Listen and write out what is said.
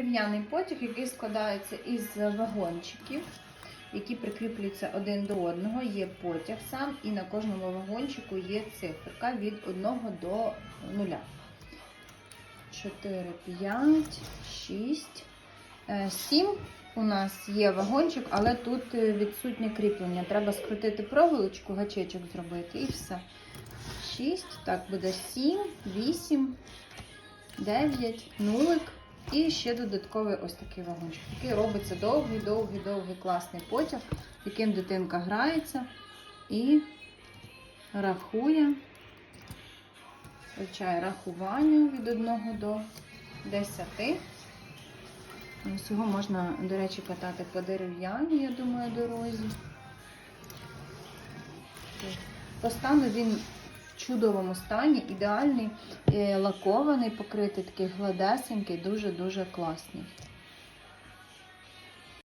Дерев'яний потяг, який складається із вагончиків, які прикріплюються один до одного. Є потяг сам, і на кожному вагончику є циферка від 1 до 0. 4, 5, 6, 7. У нас є вагончик, але тут е, відсутнє кріплення. Треба скрутити проволочку, гачечок зробити і все. 6, так буде 7, 8, 9, нулик. І ще додатковий ось такий вагончик, який робиться довгий, довгий, довгий класний потяг, яким дитинка грається і рахує, вивчає рахування від 1 до 10. Ось його можна, до речі, катати по дерев'яній, я думаю, дорозі. По стану він чудовому стані, ідеальний, е, лакований, покритий, такий гладесенький, дуже-дуже класний.